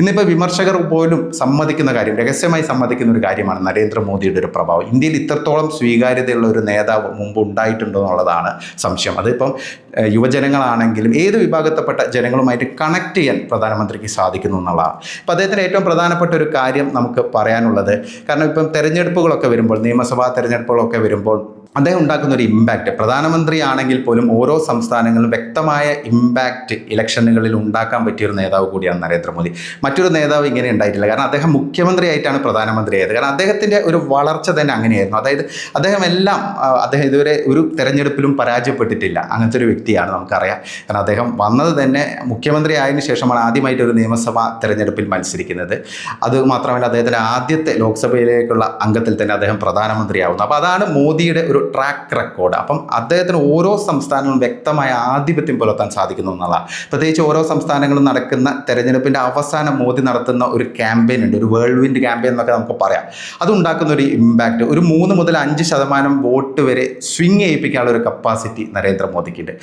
ഇന്നിപ്പോൾ വിമർശകർ പോലും സമ്മതിക്കുന്ന കാര്യം രഹസ്യമായി സമ്മതിക്കുന്ന ഒരു കാര്യമാണ് നരേന്ദ്രമോദിയുടെ ഒരു പ്രഭാവം. ഇന്ത്യയിൽ ഇത്രത്തോളം സ്വീകാര്യതയുള്ള ഒരു നേതാവ് മുമ്പ് ഉണ്ടായിട്ടുണ്ടോ എന്നുള്ളതാണ് സംശയം. അതിപ്പം യുവജനങ്ങളാണെങ്കിലും ഏത് വിഭാഗത്തിൽപ്പെട്ട ജനങ്ങളുമായിട്ട് കണക്ട് ചെയ്യാൻ പ്രധാനമന്ത്രിക്ക് സാധിക്കുന്നു എന്നുള്ളതാണ്. അപ്പോൾ അദ്ദേഹത്തിന് ഏറ്റവും പ്രധാനപ്പെട്ട ഒരു കാര്യം നമുക്ക് പറയാനുള്ളത് കാരണം ഇപ്പം തെരഞ്ഞെടുപ്പുകളൊക്കെ വരുമ്പോൾ നിയമസഭാ തെരഞ്ഞെടുപ്പുകളൊക്കെ വരുമ്പോൾ അദ്ദേഹം ഉണ്ടാക്കുന്ന ഒരു ഇമ്പാക്റ്റ് പ്രധാനമന്ത്രി ആണെങ്കിൽ പോലും ഓരോ സംസ്ഥാനങ്ങളിലും വ്യക്തമായ ഇമ്പാക്റ്റ് ഇലക്ഷനുകളിൽ ഉണ്ടാക്കാൻ പറ്റിയൊരു നേതാവ് കൂടിയാണ് നരേന്ദ്രമോദി. മറ്റൊരു നേതാവ് ഇങ്ങനെ ഉണ്ടായിട്ടില്ല. കാരണം അദ്ദേഹം മുഖ്യമന്ത്രിയായിട്ടാണ് പ്രധാനമന്ത്രിയായത് കാരണം അദ്ദേഹത്തിന്റെ ഒരു വളർച്ച തന്നെ അങ്ങനെയായിരുന്നു. അതായത് അദ്ദേഹം എല്ലാം അദ്ദേഹം ഇതുവരെ ഒരു തെരഞ്ഞെടുപ്പിലും പരാജയപ്പെട്ടിട്ടില്ല. അങ്ങനത്തെ ഒരു വ്യക്തിയാണ് നമുക്കറിയാം. കാരണം അദ്ദേഹം വന്നത് തന്നെ മുഖ്യമന്ത്രി ആയതിന് ശേഷമാണ് ആദ്യമായിട്ട് ഒരു നിയമസഭാ തെരഞ്ഞെടുപ്പിൽ മത്സരിക്കുന്നത്. അത് മാത്രമല്ല അദ്ദേഹത്തിന്റെ ആദ്യത്തെ ലോക്സഭയിലേക്കുള്ള അംഗത്തിൽ തന്നെ അദ്ദേഹം പ്രധാനമന്ത്രിയാവുന്നു. അപ്പോൾ അതാണ് മോദിയുടെ ഒരു ട്രാക്ക് റെക്കോർഡ് അപ്പം അദ്ദേഹത്തിന് ഓരോ സംസ്ഥാനങ്ങളും വ്യക്തമായ ആധിപത്യം പുലർത്താൻ സാധിക്കുന്നു എന്നുള്ളതാണ്. പ്രത്യേകിച്ച് ഓരോ സംസ്ഥാനങ്ങളും നടക്കുന്ന തെരഞ്ഞെടുപ്പിന്റെ അവസാനം മോദി നടത്തുന്ന ഒരു ക്യാമ്പയിൻ ഉണ്ട് ഒരു വേൾഡ് വിൻഡ് ക്യാമ്പയിൻ എന്നൊക്കെ നമുക്ക് പറയാം. അതുണ്ടാക്കുന്ന ഒരു ഇമ്പാക്റ്റ് ഒരു മൂന്ന് മുതൽ അഞ്ച് ശതമാനം വോട്ട് വരെ സ്വിങ് ചെയ്യിപ്പിക്കാനുള്ള ഒരു കപ്പാസിറ്റി നരേന്ദ്രമോദിക്കുണ്ട്